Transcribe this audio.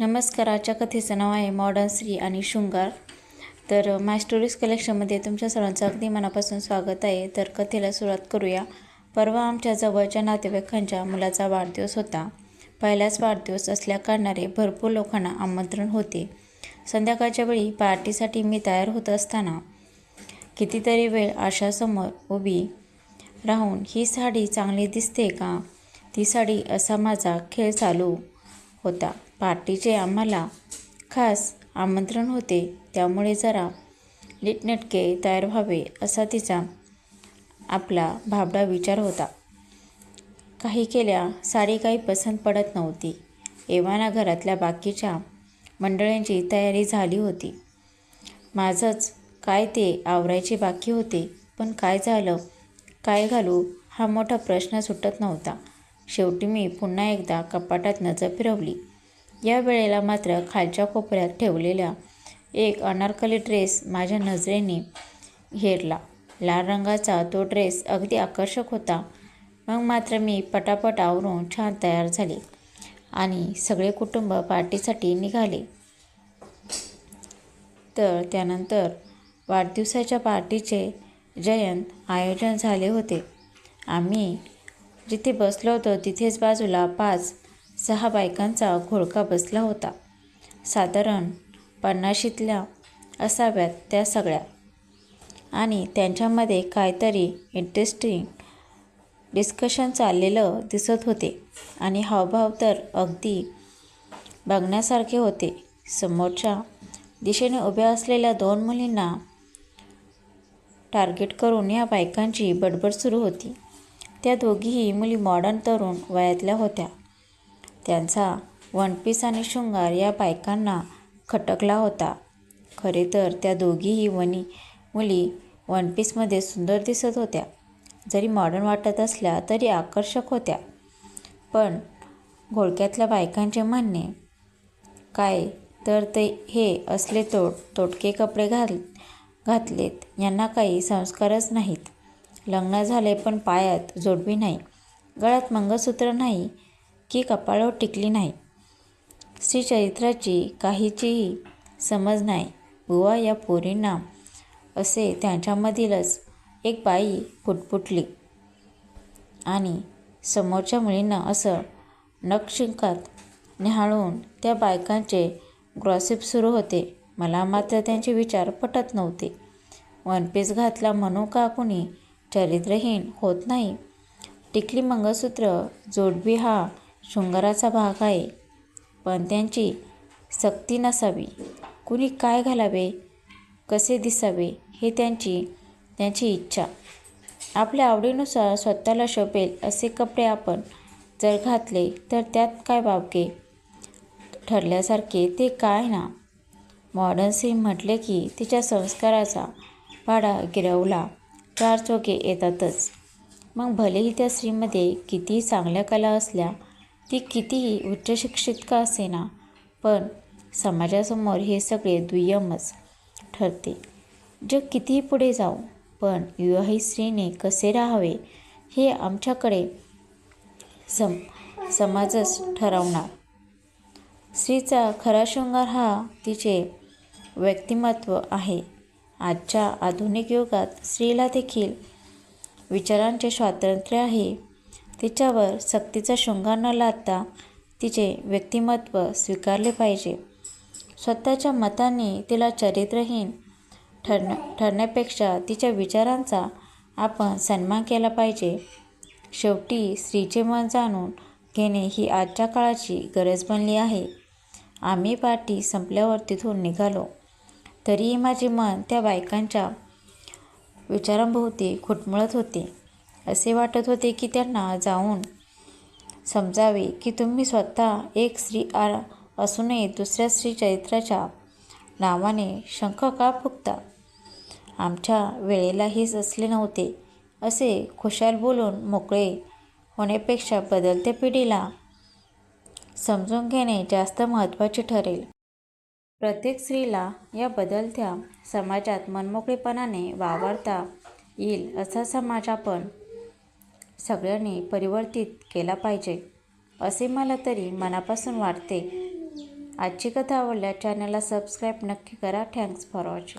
नमस्काराच्या कथेचं नाव आहे मॉडर्न स्त्री आणि शृंगार. तर माय स्टोरीज कलेक्शनमध्ये तुमच्या सर्वांचं अगदी मनापासून स्वागत आहे. तर कथेला सुरुवात करूया. परवा आमच्या जवळच्या नातेवाईकांच्या मुलाचा वाढदिवस होता. पहिलाच वाढदिवस असल्या कारणाने भरपूर लोकांना आमंत्रण होते. संध्याकाळच्या वेळी पार्टीसाठी मी तयार होत असताना कितीतरी वेळ आशासमोर उभी राहून ही साडी चांगली दिसते का? ती साडी असा माझा खेळ चालू होता. पार्टीचे आम्हाला खास आमंत्रण होते. त्यामुळे जरा नीटनेटके तयार व्हावे असा तिचा आपला भाबडा विचार होता. काही केल्या साडी काही पसंत पडत नव्हती. एव्हाना घरातल्या बाकीच्या मंडळींची तयारी झाली होती. माझंच काय ते आवरायचे बाकी होते. पण काय झालं? काय घालू? हा मोठा प्रश्न सुटत नव्हता. शेवटी मी पुन्हा एकदा कपाटात नजर फिरवली. या वेळेला मात्र खालच्या कोपऱ्यात ठेवलेल्या एक अनारकली ड्रेस माझ्या नजरेने हेरला. लाल रंगाचा तो ड्रेस अगदी आकर्षक होता. मग मात्र मी पटापट आवरून छान तयार झाले आणि सगळे कुटुंब पार्टीसाठी निघाले. तर त्यानंतर वाढदिवसाच्या पार्टीचे जयंत आयोजन झाले होते. आम्ही जिथे बसलो होतो तिथेच बाजूला पाच सहा बायकांचा घोळका बसला होता. साधारण पन्नाशीतल्या असाव्यात त्या सगळ्या. आणि त्यांच्यामध्ये काहीतरी इंटरेस्टिंग डिस्कशन चाललेलं दिसत होते आणि हावभाव तर अगदी बघण्यासारखे होते. समोरच्या दिशेने उभ्या असलेल्या दोन मुलींना टार्गेट करून या बायकांची बडबड सुरू होती. त्या दोघीही मुली मॉडर्न तरुण वयातल्या होत्या. त्यांचा वनपीस आणि शृंगार या बायकांना खटकला होता. खरे तर त्या दोघीही वनी मुली वनपीसमध्ये सुंदर दिसत होत्या. जरी मॉडर्न वाटत असल्या तरी आकर्षक होत्या. पण घोळक्यातल्या बायकांचे म्हणणे काय तर ते हे असले तोट तोटके कपडे घाल घातलेत. यांना काही संस्कारच नाहीत. लग्न झाले पण पायात जोडवी नाही. गळ्यात मंगळसूत्र नाही. की कपाळावर टिकली नाही श्रीचरित्राची काहीचीही समज नाही. बुवा या पोरींना असे त्यांच्यामधीलच एक बाई फुटफुटली आणि समोरच्या मुलींना असं नकशिंकात निहाळून त्या बायकांचे ग्रॉसिप सुरू होते. मला मात्र त्यांचे विचार पटत नव्हते. वनपीस घातला म्हणून का कुणी? चरित्रहीन होत नाही. टिकली मंगळसूत्र जोडबी हा शृंगाराचा भाग आहे. पण त्यांची सक्ती नसावी. कुणी काय घालावे? कसे दिसावे? हे त्यांची त्यांची इच्छा. आपल्या आवडीनुसार स्वतःला शोभेल असे कपडे आपण जर घातले तर त्यात काय बाबगे ठरल्यासारखे ते काय ना? मॉडर्न स्त्री म्हटले की तिच्या संस्काराचा पाडा गिरवला चार चोके येतातच. मग भलेही त्या स्त्रीमध्ये कितीही चांगल्या कला असल्या ती कितीही उच्चशिक्षित का असेना पण समाजासमोर हे सगळे दुय्यमच ठरते. जग कितीही पुढे जाऊ पण विवाहित स्त्रीने कसे राहावे हे आमच्याकडे सम समाजच ठरवणार. स्त्रीचा खरा शृंगार हा तिचे व्यक्तिमत्व आहे. आजच्या आधुनिक युगात स्त्रीला देखील विचारांचे स्वातंत्र्य आहे. तिच्यावर सक्तीचा शृंगार न लादता तिचे व्यक्तिमत्व स्वीकारले पाहिजे. स्वतःच्या मताने तिला चरित्रहीन ठरण्या ठरण्यापेक्षा तिच्या विचारांचा आपण सन्मान केला पाहिजे. शेवटी स्त्रीचे मन जाणून घेणे ही आजच्या काळाची गरज बनली आहे. आम्ही पार्टी संपल्यावर तिथून निघालो. तरीही माझे मन त्या बायकांच्या विचारांभोवती खुटमळत होते. असे वाटत होते की त्यांना जाऊन समजावे की तुम्ही स्वतः एक स्त्री आ असूनही दुसऱ्या स्त्री चरित्राच्या नावाने शंख का फुकता आमच्या वेळेला हेच असले नव्हते. असे खुशाल बोलून मोकळे होण्यापेक्षा बदलत्या पिढीला समजून घेणे जास्त महत्त्वाचे ठरेल. प्रत्येक स्त्रीला या बदलत्या समाजात मनमोकळेपणाने वावरता येईल असा समाज आपण सगळ्यांनी परिवर्तित केला पाहिजे असे मला तरी मनापासून वाटते. आजची कथा आवडल्या चॅनलला सबस्क्राईब नक्की करा. Thanks for watching